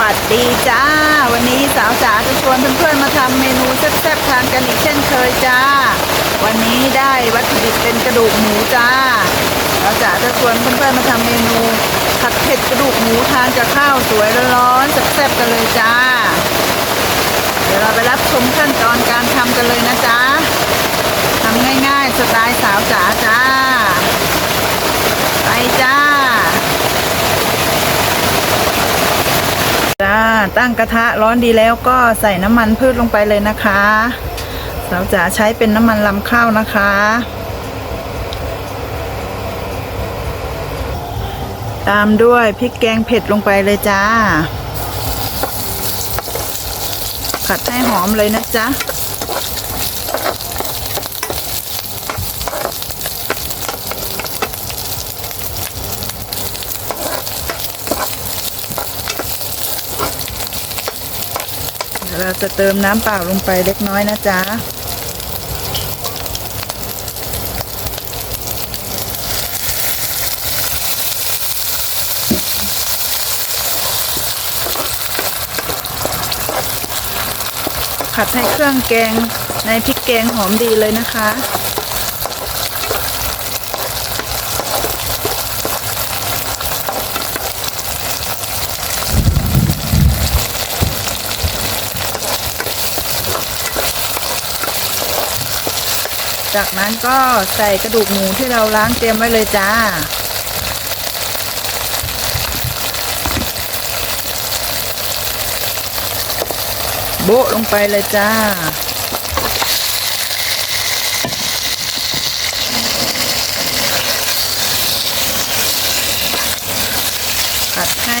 วัสดีจ้า วันนี้สาวจ๋าจะชวนเพื่อนๆมาทำเมนูแซ่บๆทานกันอีกเช่นเคยจ้า วันนี้ได้วัตถุดิบเป็นกระดูกหมูจ้าสาวจ๋าจะชวนเพื่อนๆมาทำเมนูผัดเผ็ดกระดูกหมูทานกับข้าวสวยร้อนๆแซ่บๆกันเลยจ้า เดี๋ยวเราไปรับชมขั้นตอนการทำกันเลยนะจ๊ะทำง่ายๆสไตล์สาวจ๋าจ้า ไปจ้า จ้า ตั้งกระทะร้อนดีแล้วก็ใส่น้ำมันพืชลงไปเลยนะคะเราจะใช้เป็นน้ำมันลำข้าวนะคะ ตามด้วยพริกแกงเผ็ดลงไปเลยจ้า ผัดให้หอมเลยนะจ๊ะ เดี๋ยวเรา จะเติมน้ำเปล่าลงไปเล็กน้อยนะจ๊ะผัดให้เครื่องแกงในพริกแกงหอมดีเลยนะคะ จากนั้นก็ใส่กระดูกหมูที่เราล้างเตรียมไว้เลยจ้า โบะลงไปเลยจ้าผัดให้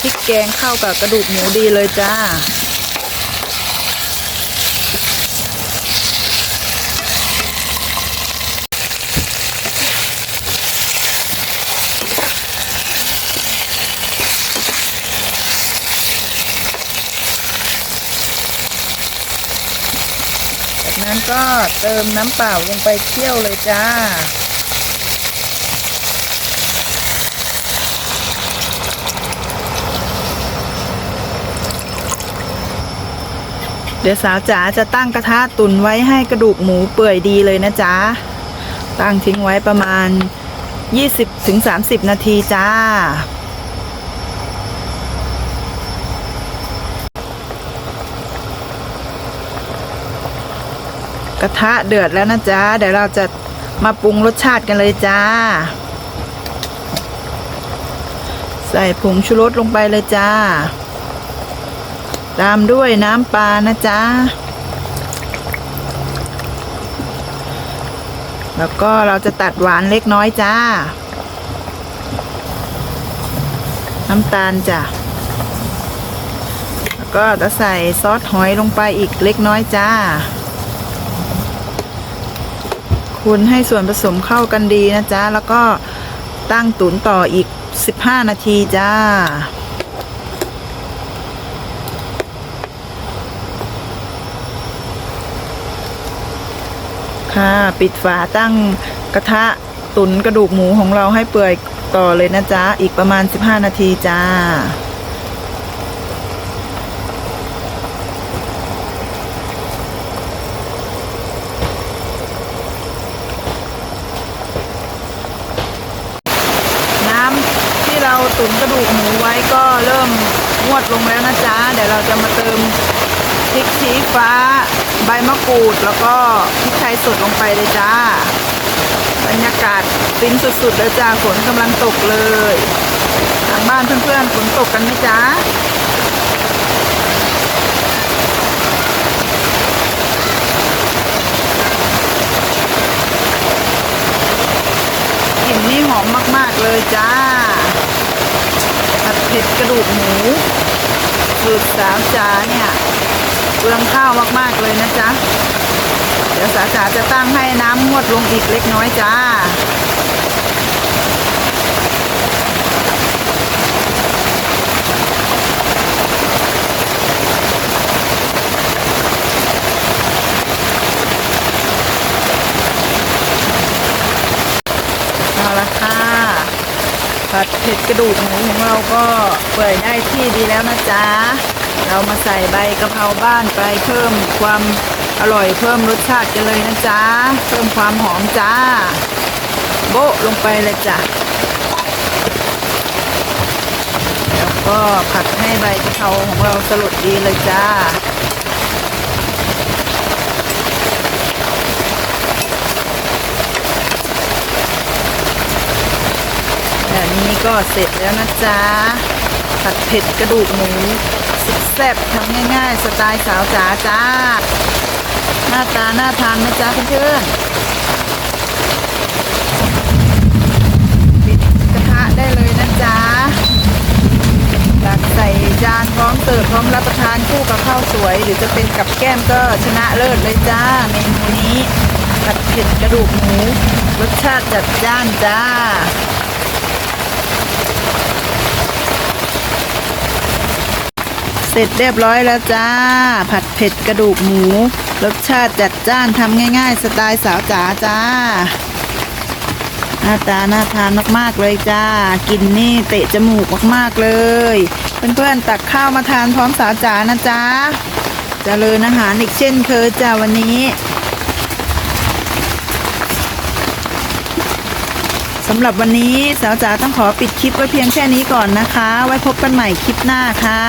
พริกแกงเข้ากับกระดูกหมูดีเลยจ้า จา ก็เติมน้ำเปล่าลงไปเคี่ยวเลยจ้า เดี๋ยวสาวจ๋าจะตั้งกระทะตุนไว้ให้กระดูกหมูเปื่อยดีเลยนะจ๊ะ ตั้งทิ้งไว้ประมาณ 20-30 นาทีจ้า กระทะเดือดแล้วนะจ๊ะ เดี๋ยวเราจะมาปรุงรสชาติกันเลยจ้า ใส่ผงชูรสลงไปเลยจ้า ตามด้วยน้ำปลานะจ๊ะ แล้วก็เราจะตัดหวานเล็กน้อยจ้า น้ำตาลจ้ะแล้วก็จะใส่ซอสหอยลงไปอีกเล็กน้อยจ้า คุณให้ส่วนผสมเข้ากันดีนะจ๊ะ แล้วก็ตั้งตุ๋นต่ออีก 15 นาทีจ้า ค่ะปิดฝาตั้งกระทะตุ๋นกระดูกหมูของเราให้เปื่อยต่อเลยนะจ๊ะ อีกประมาณ 15 นาทีจ้า น้ำที่เราตุ๋นกระดูกี้ก็เริ่มงวดลงแล้วนะจ๊ะ เดี๋ยวเราจะมาเติมพริกชี้ฟ้า ใบมะกรูด แล้วก็พริกไทยสดลงไปเลยจ้า บรรยากาศฟินสุดๆเลยจ้าฝนกำลังตกเลย ทางบ้านเพื่อนๆฝนตกกันไหมจ๊ะกลิ่นนี่หอมมากๆเลยจ้า ดเผ็ดกระดูกหมูสูตรสาวจ๋าเนี่ยเปลืองข้าวมากๆเลยนะจ๊ะ เดี๋ยวสาวจ๋าจะตั้งให้น้ำงวดลงอีกเล็กน้อยจ้า เอาละค่ะ ผัดเผ็ดกระดูกหมูของเราก็เปื่อยได้ที่ดีแล้วนะจ๊ะ เรามาใส่ใบกะเพราบ้านไปเพิ่มความอร่อยเพิ่มรสชาติกันเลยนะจ๊ะ เพิ่มความหอมจ้า โบะลงไปเลยจ้ะ แล้วก็ผัดให้ใบกะเพราของเราสลดดีเลยจ้า แบบนี้ ก็เสร็จแล้วนะจ๊ะผัดเผ็ดกระดูกหมูสุดแซ่บทำง่ายๆ สไตล์สาวจ๋าจ้า หน้าตาน่าทานนะจ๊ะเพื่อนๆปิดกระทะได้เลยนะจ๊ะตักใส่จานพร้อมเสิร์ฟพร้อมรับประทานคู่กับข้าวสวย หรือจะเป็นกับแก้มก็ชนะเลิศเลยจ้าเมนูนี้ผัดเผ็ดกระดูกหมูรสชาติจัดจ้านจ้า เสร็จเรียบร้อยแล้วจ้า ผัดเผ็ดกระดูกหมู รสชาติจัดจ้านทำง่ายๆ สไตล์สาวจ๋าจ้า หน้าตาน่าทานมากๆเลยจ้า กินนี่เตะจมูกมากๆเลย เพื่อนๆตักข้าวมาทานพร้อมสาวจ๋านะจ๊ะเจริญอาหารอีกเช่นเคยจ้าวันนี้ สำหรับวันนี้สาวจ๋าต้องขอปิดคลิปไว้เพียงแค่นี้ก่อนนะคะ ไว้พบกันใหม่คลิปหน้าค่ะ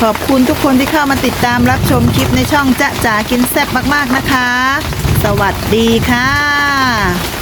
ขอบคุณทุกคนที่เข้ามาติดตามรับชมคลิปในช่องจ๊ะจ๋ากินแซ่บมากๆนะคะ สวัสดีค่ะ